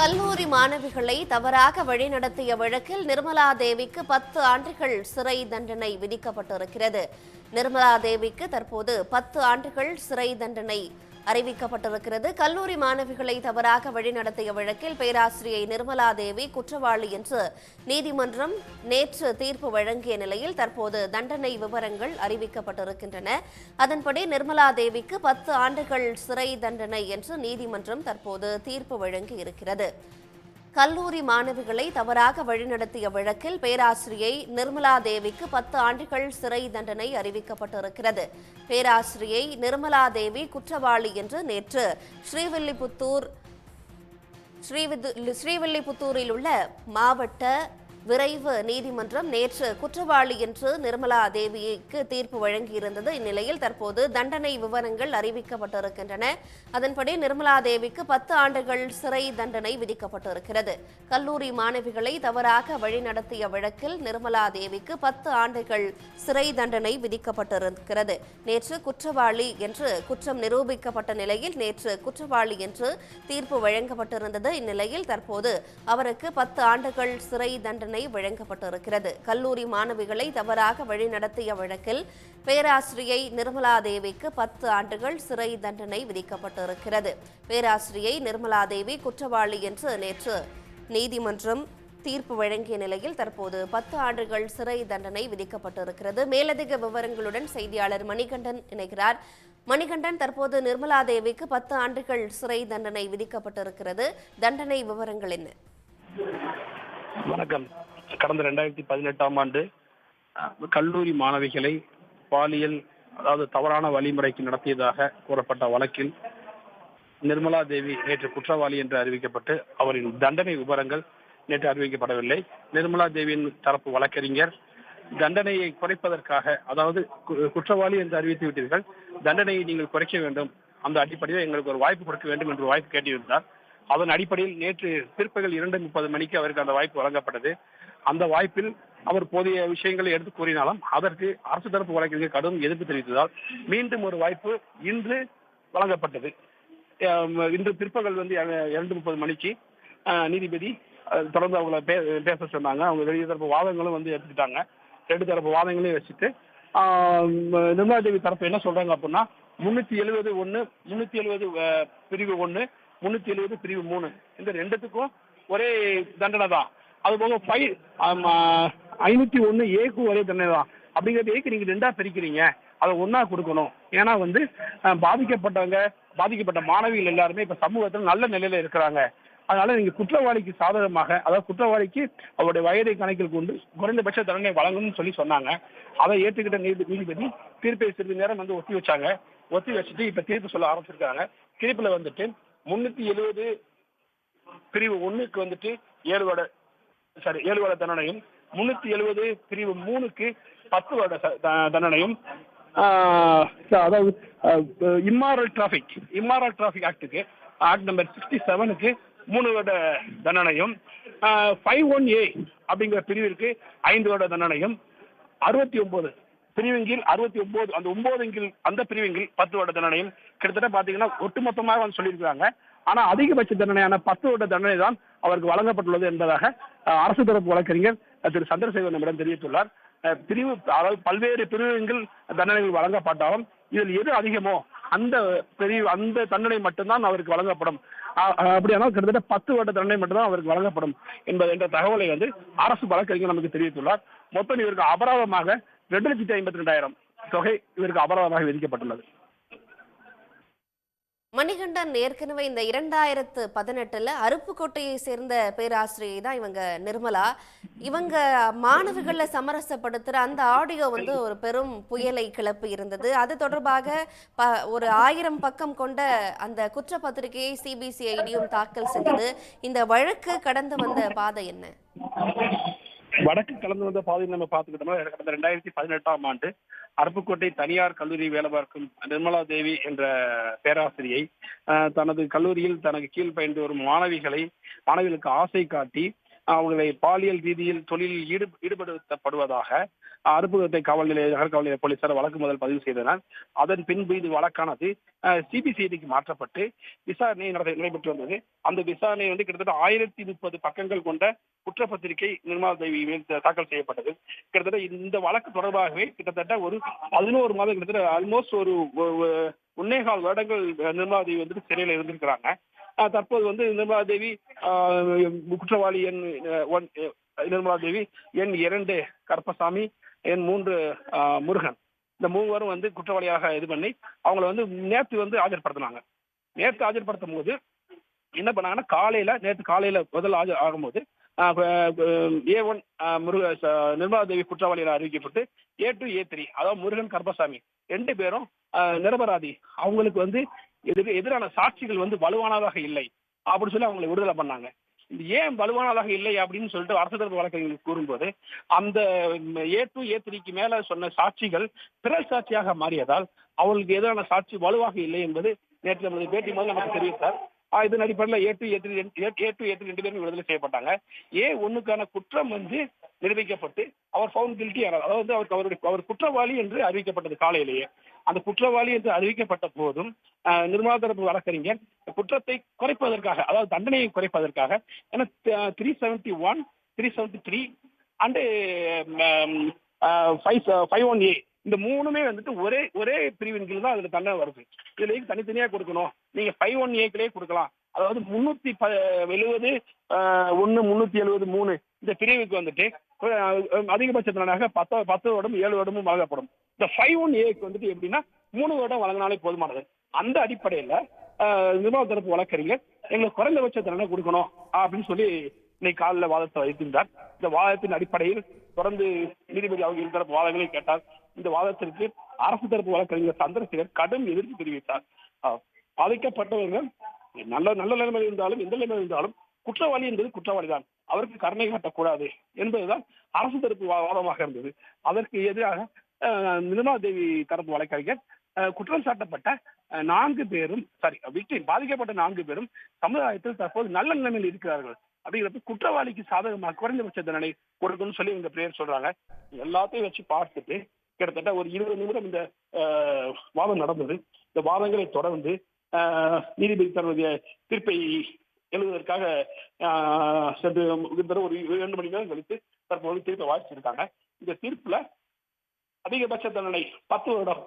கல்லூரி மாணவிகளை தவறாக வழிநடத்திய வழக்கில் நிர்மலா தேவிக்கு பத்து ஆண்டுகள் சிறை தண்டனை விதிக்கப்பட்டிருக்கிறது. நிர்மலா தேவிக்கு தற்போது பத்து ஆண்டுகள் சிறை தண்டனை அறிவிக்கப்பட்டிருக்கிறது. கல்லூரி மாணவிகளை தவறாக வழிநடத்திய வழக்கில் பேராசிரியை நிர்மலா தேவி குற்றவாளி என்று நீதிமன்றம் நேற்று தீர்ப்பு வழங்கிய நிலையில் தற்போது தண்டனை விவரங்கள் அறிவிக்கப்பட்டிருக்கின்றன. அதன்படி நிர்மலா தேவிக்கு பத்து ஆண்டுகள் சிறை தண்டனை என்று நீதிமன்றம் தற்போது தீர்ப்பு வழங்கி இருக்கிறது கல்லூரி மாணவிகளை தவறாக வழிநடத்திய வழக்கில் பேராசிரியை நிர்மலா தேவிக்கு பத்து ஆண்டுகள் சிறை தண்டனை அறிவிக்கப்பட்டிருக்கிறது. பேராசிரியை நிர்மலா தேவி குற்றவாளி என்று நேற்று ஸ்ரீவில்லிபுத்தூர் ஸ்ரீவிது ஸ்ரீவில்லிபுத்தூரில் உள்ள மாவட்ட விரைவு நீதிமன்றம் நேற்று குற்றவாளி என்று நிர்மலா தேவிக்கு தீர்ப்பு வழங்கியிருந்தது. இந்நிலையில் தற்போது தண்டனை விவரங்கள் அறிவிக்கப்பட்டிருக்கின்றன. அதன்படி நிர்மலா தேவிக்கு பத்து ஆண்டுகள் சிறை தண்டனை விதிக்கப்பட்டிருக்கிறது. கல்லூரி மாணவிகளை தவறாக வழிநடத்திய வழக்கில் நிர்மலா தேவிக்கு பத்து ஆண்டுகள் சிறை தண்டனை விதிக்கப்பட்டிருக்கிறது. நேற்று குற்றவாளி என்று குற்றம் நிரூபிக்கப்பட்ட நிலையில் நேற்று குற்றவாளி என்று தீர்ப்பு வழங்கப்பட்டிருந்தது. இந்நிலையில் தற்போது அவருக்கு பத்து ஆண்டுகள் சிறை தண்டனை வழங்கப்பட்டிருக்கிறது. கல்லூரி மாணவிகளை தவறாக வழிநடத்திய வழக்கில் பேராசிரியை நிர்மலா தேவிக்கு பத்து ஆண்டுகள் சிறை தண்டனை விதிக்கப்பட்டிருக்கிறது. பேராசிரியை நிர்மலா தேவி குற்றவாளி என்று நேற்று நீதிமன்றம் தீர்ப்பு வழங்கிய நிலையில் தற்போது பத்து ஆண்டுகள் சிறை தண்டனை விதிக்கப்பட்டிருக்கிறது. மேலதிக விவரங்களுடன் செய்தியாளர் மணிகண்டன் இணைகிறார். மணிகண்டன் தற்போது நிர்மலா தேவிக்கு பத்து ஆண்டுகள் சிறை தண்டனை விதிக்கப்பட்டிருக்கிறது. தண்டனை விவரங்கள் என்ன? வணக்கம். கடந்த ரெண்டாயிரத்தி பதினெட்டாம் ஆண்டு கல்லூரி மாணவிகளை பாலியல் அதாவது தவறான வழிமுறைக்கு நடத்தியதாக கூறப்பட்ட வழக்கில் நிர்மலா தேவி நேற்று குற்றவாளி என்று அறிவிக்கப்பட்டு அவரின் தண்டனை விவரங்கள் நேற்று அறிவிக்கப்படவில்லை. நிர்மலா தேவியின் தரப்பு வழக்கறிஞர் தண்டனையை குறைப்பதற்காக அதாவது கு- குற்றவாளி என்று அறிவித்து விட்டீர்கள் தண்டனையை நீங்கள் குறைக்க வேண்டும். அந்த அடிப்படையில் எங்களுக்கு ஒரு வாய்ப்பு கொடுக்க வேண்டும் என்று வாய்ப்பு கேட்டிருந்தார். அதன் அடிப்படையில் நேற்று பிற்பகல் இரண்டு முப்பது மணிக்கு அவருக்கு அந்த வாய்ப்பு வழங்கப்பட்டது. அந்த வாய்ப்பில் அவர் போதிய விஷயங்களை எடுத்து கூறினாலும் அதற்கு அரசு தரப்பு வழக்கறிஞர் கடும் எதிர்ப்பு தெரிவித்ததால் மீண்டும் ஒரு வாய்ப்பு இன்று வழங்கப்பட்டது. இன்று பிற்பகல் வந்து இரண்டு முப்பது மணிக்கு நீதிபதி தொடர்ந்து அவங்கள பேச சொன்னாங்க. அவங்க வெளியே தரப்பு வாதங்களும் வந்து எடுத்துக்கிட்டாங்க. ரெண்டு தரப்பு வாதங்களையும் வச்சுட்டு ஆஹ், நிர்மலா தேவி தரப்பு என்ன சொல்றாங்க அப்படின்னா முன்னூத்தி எழுபது ஒன்னு முன்னூத்தி எழுபது பிரிவு ஒன்னு முன்னூத்தி எழுபது பிரிவு மூணு. இந்த ரெண்டுத்துக்கும் ஒரே தண்டனை தான். அது போக ஃபைவ் ஐநூத்தி ஒண்ணு ஏக்கு ஒரே தண்டனை தான். அப்படிங்கிறது ஏக்கு நீங்க ரெண்டா பிரிக்கிறீங்க. அதை ஒன்னா கொடுக்கணும். ஏன்னா வந்து பாதிக்கப்பட்டவங்க பாதிக்கப்பட்ட மாணவிகள் எல்லாருமே இப்ப சமூகத்தில் நல்ல நிலையில இருக்கிறாங்க. அதனால நீங்க குற்றவாளிக்கு சாதகமாக அதாவது குற்றவாளிக்கு அவருடைய வயதை கணக்கில் கொண்டு குறைந்தபட்ச தண்டனை வழங்கணும்னு சொல்லி சொன்னாங்க. அதை ஏற்றுக்கிட்ட நீதி நீதிபதி தீர்ப்பை சிறிது நேரம் வந்து ஒத்தி வச்சாங்க. ஒத்தி வச்சுட்டு இப்ப தீர்ப்பு சொல்ல ஆரம்பிச்சிருக்காங்க. தீர்ப்புல வந்துட்டு முன்னூத்தி எழுபது பிரிவு ஒண்ணுக்கு வந்துட்டு ஏழு வருட சாரி ஏழு வருட தண்டனையும் முன்னூத்தி எழுபது பிரிவு மூணுக்கு பத்து வருட தண்டனையும் ஆஹ் அதாவது இம்மாரல் டிராபிக் இம்மாரல் டிராபிக் ஆக்டுக்கு ஆக்ட் நம்பர் சிக்ஸ்டி செவனுக்கு மூணு வருட தண்டனையும் ஃபைவ் ஒன் ஏ அப்படிங்கிற பிரிவிற்கு ஐந்து வருட தண்டனையும் அறுபத்தி ஒன்பது பிரிவின் அறுபத்தி ஒன்பது அந்த ஒன்பது கீழ் அந்த பிரிவின் கீழ் பத்து வருட தண்டனையும் கிட்டத்தட்ட பாத்தீங்கன்னா ஒட்டுமொத்தமாக வந்து சொல்லியிருக்காங்க ஆனா அதிகபட்ச தண்டனையான பத்து வருட தண்டனை தான் அவருக்கு வழங்கப்பட்டுள்ளது என்பதாக அரசு தரப்பு வழக்கறிஞர் திரு சந்திரசேகர் நம்மிடம் தெரிவித்துள்ளார். பிரிவு அதாவது பல்வேறு பிரிவுகள் தண்டனைகள் வழங்கப்பட்டாலும் இதில் எது அதிகமோ அந்த பிரிவு அந்த தண்டனை மட்டும்தான் அவருக்கு வழங்கப்படும். அப்படியானால் கிட்டத்தட்ட பத்து வருட தண்டனை மட்டும்தான் அவருக்கு வழங்கப்படும் என்பது என்ற தகவலை வந்து அரசு வழக்கறிஞர் நமக்கு தெரிவித்துள்ளார். மொத்தம் இவருக்கு அபராதமாக ரெண்டு லட்சத்தி ஐம்பத்தி ரெண்டாயிரம் தொகை இவருக்கு அபராதமாக விதிக்கப்பட்டுள்ளது. மணிகண்டன் ஏற்கனவே இந்த இரண்டாயிரத்து பதினெட்டுல அருப்புக்கோட்டையை சேர்ந்த பேராசிரியை தான் இவங்க நிர்மலா. இவங்க மாணவிகளை சமரசப்படுத்துற அந்த ஆடியோ வந்து ஒரு பெரும் புயலை கிளப்பி இருந்தது. அது தொடர்பாக ப ஒரு ஆயிரம் பக்கம் கொண்ட அந்த குற்றப்பத்திரிகையை சிபிசிஐடியும் தாக்கல் செய்தது இந்த வழக்கு கடந்து வந்த பாதை என்ன? வடக்கு கலந்து வந்த பாதையில் நம்ம பார்த்துக்கிட்டோம்னா கடந்த ரெண்டாயிரத்தி பதினெட்டாம் ஆண்டு அருப்புக்கோட்டை தனியார் கல்லூரி வேலை பார்க்கும் நிர்மலா தேவி என்ற பேராசிரியை தனது கல்லூரியில் தனக்கு கீழ் பயின்று வரும் மாணவிகளை மாணவிகளுக்கு ஆசை காட்டி அவர்களை பாலியல் ரீதியில் தொழிலில் ஈடு ஈடுபடுத்தப்படுவதாக அருப்புக்கோட்டை காவல் நிலைய நகர் காவல் நிலைய போலீசார் வழக்கு முதல் பதிவு செய்தனர் அதன் பின்பு இது வழக்கானது சிபிசிஐடிக்கு மாற்றப்பட்டு விசாரணை நடத்த நடைபெற்று வந்தது. அந்த விசாரணை வந்து கிட்டத்தட்ட ஆயிரத்தி முப்பது பக்கங்கள் கொண்ட குற்றப்பத்திரிகை நிர்மலா தேவி தாக்கல் செய்யப்பட்டது. கிட்டத்தட்ட இந்த வழக்கு தொடர்பாகவே கிட்டத்தட்ட ஒரு பதினோரு மாதம் கிட்டத்தட்ட ஆல்மோஸ்ட் ஒரு ஒ- ஒன்னேகால் வருடங்கள் நிர்மலா தேவி வந்துட்டு சிறையில் இருந்திருக்கிறாங்க. தற்போது வந்து நிர்மலா தேவி ஆஹ், குற்றவாளி எண் ஒன் நிர்மலா தேவி எண் இரண்டு கருப்பசாமி என் மூன்று ஆஹ், முருகன். இந்த மூவரும் வந்து குற்றவாளியாக இது பண்ணி அவங்கள வந்து நேற்று வந்து ஆஜர்படுத்தினாங்க. நேற்று ஆஜர்படுத்தும் போது என்ன பண்ணாங்கன்னா காலையில நேற்று காலையில முதல் ஆஜர் ஆகும்போது ஏ ஒன் முருக ச- நிர்மலா தேவி அறிவிக்கப்பட்டு ஏ டூ ஏ த்ரீ அதாவது முருகன் கர்பசாமி ரெண்டு பேரும் ஆஹ், நிரபராதி. அவங்களுக்கு வந்து எதிர் எதிரான சாட்சிகள் வந்து வலுவானதாக இல்லை அப்படின்னு சொல்லி அவங்களை விடுதலை பண்ணாங்க. இது ஏன் வலுவானதாக இல்லை அப்படின்னு சொல்லிட்டு அரசு தரப்பு வழக்கறிஞர்கள் கூறும்போது அந்த ஏ டூ ஏ த்ரீக்கு மேல சொன்ன சாட்சிகள் பிறல் சாட்சியாக மாறியதால் அவர்களுக்கு எதிரான சாட்சி வலுவாக இல்லை என்பது நேற்று நமது பேட்டி முதல் நமக்கு தெரிவித்தார். ஆஹ் இதன் அடிப்படையில் A two A three A two A three ரெண்டு பேரும் விடுதலை செய்யப்பட்டாங்க. ஏ ஒன்னுக்கான குற்றம் வந்து நிரூபிக்கப்பட்டு அவர் ஃபவுண்ட் கில்ட்டி அதாவது அவருக்கு அவருடைய அவர் குற்றவாளி என்று அறிவிக்கப்பட்டது காலையிலேயே. அந்த குற்றவாளி என்று அறிவிக்கப்பட்ட போதும் நிர்மலா தரப்பு வழக்கறிஞர் குற்றத்தை குறைப்பதற்காக அதாவது தண்டனையை குறைப்பதற்காக ஏன்னா three seventy one three seventy three and five five one A இந்த மூணுமே வந்துட்டு ஒரே ஒரே பிரிவின் கீழ் தான் அதுல தண்டனை வருது. இதுல தனித்தனியா கொடுக்கணும். நீங்க ஃபைவ் ஒன் ஏக்கிலே கொடுக்கலாம். அதாவது முன்னூத்தி ப எழுபது ஒன்னு முன்னூத்தி எழுபது மூணு இந்த பிரிவுக்கு வந்துட்டு அதிகபட்ச தண்டனையாக பத்து பத்து வருடம் ஏழு வருடமும் வழங்கப்படும். இந்த ஃபைவ் ஒன் ஏக்கு வந்துட்டு எப்படின்னா மூணு வருடம் வழங்கினாலே போதுமானது. அந்த அடிப்படையில நிர்வாக தரப்பு வழக்கறிஞர் எங்களுக்கு குறைந்தபட்ச தண்டனை கொடுக்கணும் அப்படின்னு சொல்லி இன்னைக்கு காலைல வாதத்தை வைத்திருந்தார். இந்த வாதத்தின் அடிப்படையில் தொடர்ந்து நீதிபதி அவங்க இரு தரப்பு வாதங்களை கேட்டார். இந்த வாதத்திற்கு அரசு தரப்பு வழக்கறிஞர் சந்திரசேகர் கடும் எதிர்ப்பு தெரிவித்தார். பாதிக்கப்பட்டவர்கள் நல்ல நல்ல நிலைமை இருந்தாலும் எந்த நிலைமை இருந்தாலும் குற்றவாளி என்பது குற்றவாளி தான் அவருக்கு கருணை காட்டக்கூடாது என்பதுதான் அரசு தரப்பு வாதமாக இருந்தது. அதற்கு எதிராக நிர்மலா தேவி தரப்பு வழக்கறிஞர் குற்றம் சாட்டப்பட்ட நான்கு பேரும் சாரி விக்டிம் பாதிக்கப்பட்ட நான்கு பேரும் சமுதாயத்தில் தற்போது நல்ல நிலைமையில் இருக்கிறார்கள். அப்படிங்கிறப்ப குற்றவாளிக்கு சாதகமாக குறைந்தபட்ச தண்டனை கொடுக்கணும்னு சொல்லி இந்த பிரேயர் சொல்றாங்க. எல்லாத்தையும் வச்சு பார்த்துட்டு கிட்டத்தட்ட ஒரு இருபது நிமிடம் இந்த வாதம் நடந்தது. இந்த வாதங்களை தொடர்ந்து நீதிபதி தன்னுடைய தீர்ப்பை எழுதுவதற்காக சென்று ஒரு இரண்டு மணி நேரம் கழித்து தற்போது தீர்ப்பை வாசிச்சிருக்காங்க. இந்த தீர்ப்புல அதிகபட்ச தண்டனை பத்து வருடம்.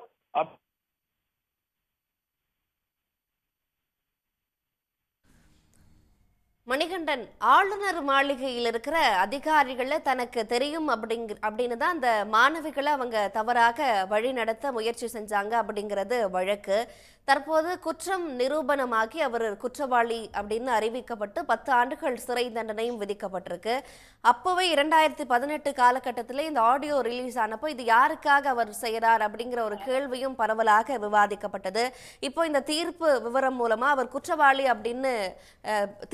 மணிகண்டன் ஆளுநர் மாளிகையில் இருக்கிற அதிகாரிகளை தனக்கு தெரியும் அப்படிங்க அப்படின்னு தான் அந்த மாணவிகளை அவங்க தவறாக வழி நடத்த முயற்சி செஞ்சாங்க அப்படிங்கிறது வழக்கு. தற்போது குற்றம் நிரூபணமாகி அவர் குற்றவாளி அப்படின்னு அறிவிக்கப்பட்டு பத்து ஆண்டுகள் சிறை தண்டனையும் விதிக்கப்பட்டிருக்கு. அப்போவே இரண்டாயிரத்தி பதினெட்டு காலகட்டத்தில் இந்த ஆடியோ ரிலீஸ் ஆனப்போ இது யாருக்காக அவர் செய்கிறார் அப்படிங்கிற ஒரு கேள்வியும் பரவலாக விவாதிக்கப்பட்டது. இப்போ இந்த தீர்ப்பு விவரம் மூலமா அவர் குற்றவாளி அப்படின்னு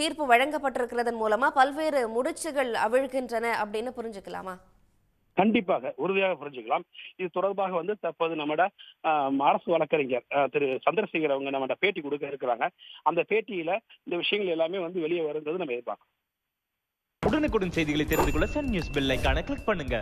தீர்ப்பு வழங்க வழங்கப்பட்டிருக்கிறதன் மூலமா பல்வேறு முடிச்சுகள் அவிழ்கின்றன அப்படின்னு புரிஞ்சுக்கலாமா? கண்டிப்பாக உறுதியாக புரிஞ்சுக்கலாம். இது தொடர்பாக வந்து தற்போது நம்மட ஆஹ், அரசு வழக்கறிஞர் ஆஹ், திரு சந்திரசேகர் அவங்க நம்மட பேட்டி கொடுக்க இருக்கிறாங்க. அந்த பேட்டியில இந்த விஷயங்கள் எல்லாமே வந்து வெளியே வருங்கிறது நம்ம எதிர்பார்க்கலாம் உடனுக்குடன் செய்திகளை தெரிந்து கொள்ள சன் நியூஸ் பெல் ஐகானை கிளிக் பண்ணுங்க.